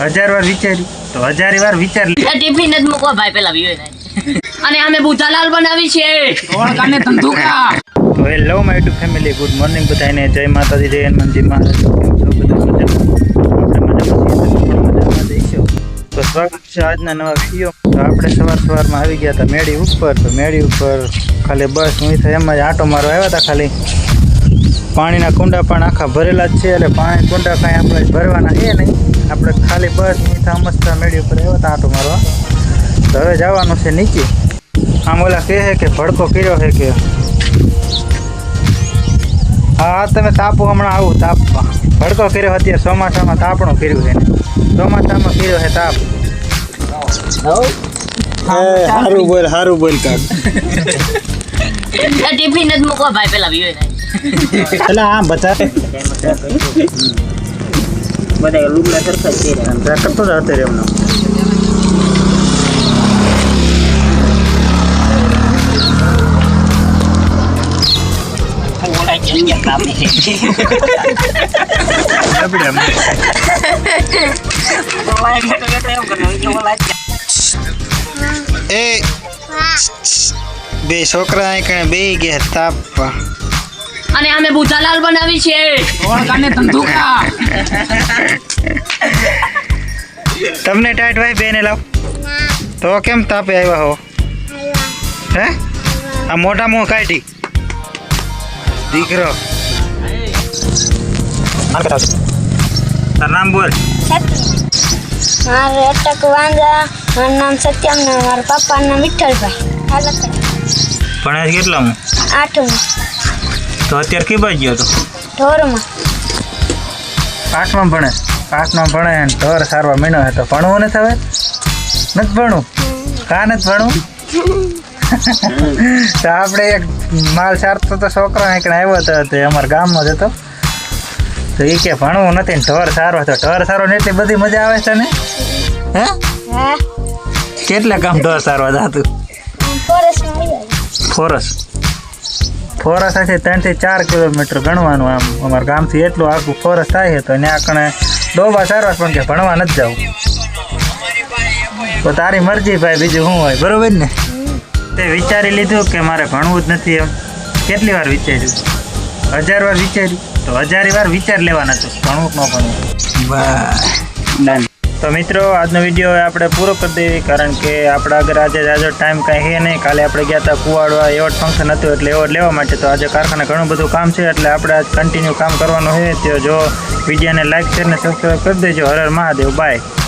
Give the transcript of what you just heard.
હજાર વાર વિચાર્યું. તો હજાર વાર વિચાર લે. ટિફિન જ મૂકવા ભાઈ પેલા વિવે અને અમે બુધાલાલ બનાવી છે ઓળખાને ધંધુકા. તો hello my to family good morning બધાને જય માતાજી જય હનુમાનજી મહારાજ. કેમ બધા મજામાં? તો સ્વાગત છે આજના નવા વીડિયો તો આપણે સવાર સવારમાં આવી ગયા હતા મેળી ઉપર. તો મેળી ઉપર ખાલી બસ હું થાય એમ જ આંટો મારવા આવ્યા હતા ખાલી. પાણીના કુંડા પણ આખા ભરેલા જ છે. એટલે પાણી કુંડા કાંઈ આપણે ભરવાના છે નહીં. આપણે ખાલી બસ મીઠા મસ્ત મેળી ઉપર આવ્યો હતા આટો મારવા તો હવે જવાનું છે નીચે. આમ ઓલા કહે છે કે ભડકો કર્યો છે કે હા તમે તાપો હમણાં આવું તાપમાં ભડકો કર્યો અત્યારે ચોમાસામાં તાપણું કર્યું છે ચોમાસામાં કર્યો છે તાપ. સારું બોલ સારું બોલ કાક. ટિફિન જ મૂકવા ભાઈ પેલા વ્યૂ એટલે આ બધા બધા લુગડા સરખા જ છે તો જ રહે એમનો બે છોકરા કણે બે ગયા તાપવા અને અમે બુધાલાલ બનાવી છે. ઓળખાને ધંધુકા તમને ટાઈટ ભાઈ બેને લાવ. તો કેમ તાપે આવ્યા હો? હે? આ મોટા મોં કાઢી. દીકરો. તાર નામ બોલ. મારે અટક વાંદા મારું નામ સત્યમ ને મારા પપ્પાનું નામ વિઠ્ઠલભાઈ. ભણે છે કેટલા હું? આઠમું. તો અત્યારે કઈ બાજુ ગયો તો? ઢોરમાં. આઠમાં ભણે. આઠમાં ભણે અને ઢોર સારવા મહિનો હતો ભણવું નથી હવે? નથી ભણવું? કા નથી ભણવું? તો આપણે એક માલ સારતો તો છોકરા એક આવ્યો હતો તે અમારા ગામમાં જ હતો. તો એ કે ભણવું નથી ને ઢોર સારો હતો ઢોર સારો ને એટલી બધી મજા આવે છે ને? હે? કેટલા કામ ઢોર સારવા જાતું? ફોરસ ફોરસ છે ત્રણથી ચાર કિલોમીટર ગણવાનું આમ અમારા ગામથી એટલું આખું ફોરસ થાય છે તો ત્યાં કણે ડોબા સારવાર પણ કે ભણવા નથી જવું તો તારી મરજી ભાઈ, બીજું શું હોય? બરોબર ને? તે વિચારી લીધું કે મારે ભણવું જ નથી એમ. કેટલી વાર વિચાર્યું? હજાર વાર વિચાર્યું? તો હજારી વાર વિચાર લેવાના છે, ભણવું ન ભણવું? ડન તો મિત્રો, આજનો વીડિયો આપણે પૂરો કરી દઈએ કારણ કે આપણા આગળ આજે આજે ટાઈમ કાંઈ છે નહીં. કાલે આપણે ગયા હતા કુવાડવા એવોર્ડ ફંક્શન હતું એટલે એવોર્ડ લેવા માટે. તો આજે કારખાને ઘણું બધું કામ છે, એટલે આપણે આજ કન્ટિન્યુ કામ કરવાનું છે તો જો વિડીયોને લાઇક શેર ને સબસ્ક્રાઈબ કરી દેજો. હર મહાદેવ. બાય